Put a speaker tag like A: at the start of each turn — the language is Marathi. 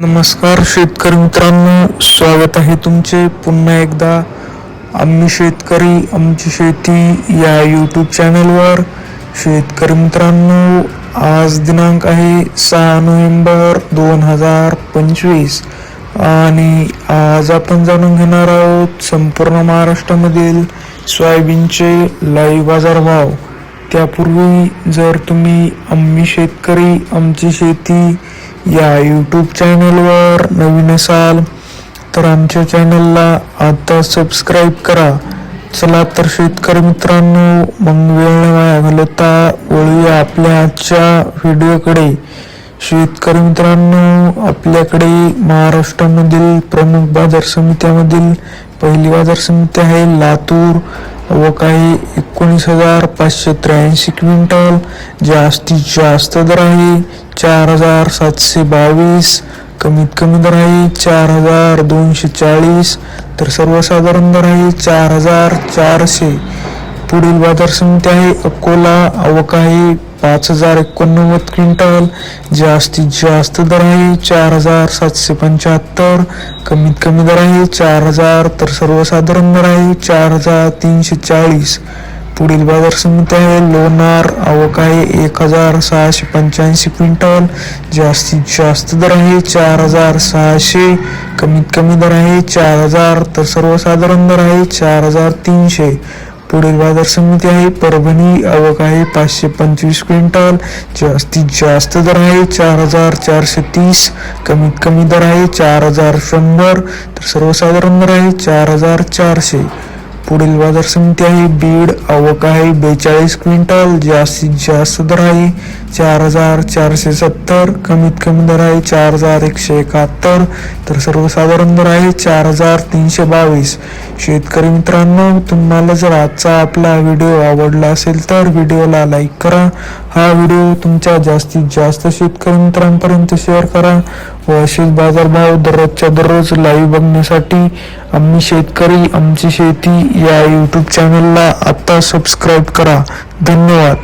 A: नमस्कार शेतकरी मित्रांनो स्वागत आहे तुमचे. पुन्हा एकदा आम्ही शेतकरी आमची शेती या यूट्यूब चॅनलवर शेतकरी मित्रांनो आज दिनांक आहे सहा नोव्हेंबर दोन हजार पंचवीस आणि आज आपण जाणून घेणार आहोत संपूर्ण महाराष्ट्रामधील सोयाबीनचे लाईव्ह बाजारभाव. त्यापूर्वी जर तुम्ही आम्ही शेतकरी आमची शेती या यूट्यूब चॅनलवर नवीन असाल तर आमच्या चॅनलला आता सबस्क्राईब करा. चला तर शेतकरी मित्रांनो मग वेळ वाया घालवता वळूया आपल्या आजच्या व्हिडिओकडे शेतकरी मित्रांनो आपल्याकडे महाराष्ट्रामधील प्रमुख बाजार समित्यामधील पहिली बाजार समिती आहे लातूर. व काही एकोणीस हजार पाचशे त्र्याऐंशी क्विंटल जास्तीत जास्त दर आहे चार हजार सातशे बावीस कमीत कमी दर आहे चार हजार दोनशे चाळीस तर सर्वसाधारण दर आहे चार हजार चारशे. पुढील बाजार समिती आहे. अकोला अवकाळी आहे पाच हजार एकोणनव्वद क्विंटल. जास्तीत जास्त दर आहे चार हजार सातशे पंच्याहत्तर. कमीत कमी दर आहे चार हजार. तर सर्वसाधारण दर आहे चार हजार तीनशे चाळीस. पुढील बाजार समिती आहे लोणार अवकाळी आहे एक हजार सहाशे पंच्याऐंशी क्विंटल. जास्तीत जास्त दर आहे चार हजार सहाशे. कमीत कमी दर आहे चार हजार. तर सर्वसाधारण दर आहे चार हजार तीनशे. पुढील बाजार समिती आहे. परभणी आवक आहे पाचशे पंचवीस क्विंटल. जास्तीत जास्त दर आहे चार हजार चारशे तीस. कमीत कमी दर आहे चार हजार शंभर. तर सर्वसाधारण दर आहे चार हजार चारशे. पुढील बाजार समिती आहे बीड आवक आहे बेचाळीस क्विंटल जास्तीत जास्त दर आहे चार हजार चारशे सत्तर कमीत कमी दर आहे चार हजार एकशे एकाहत्तर तर सर्वसाधारण दर आहे चार हजार तीनशे बावीस. शेतकरी मित्रांनो तुम्हाला जर आजचा आपला व्हिडिओ आवडला असेल तर व्हिडिओला लाईक करा हा व्हिडिओ तुमच्या जास्तीत जास्त शेतकरी मित्रांपर्यंत शेअर करा व असेच बाजारभाव दररोजच्या दररोज लाईव्ह बघण्यासाठी आम्ही शेतकरी आमची शेती या यूट्यूब चॅनलला आता सबस्क्राईब करा. धन्यवाद.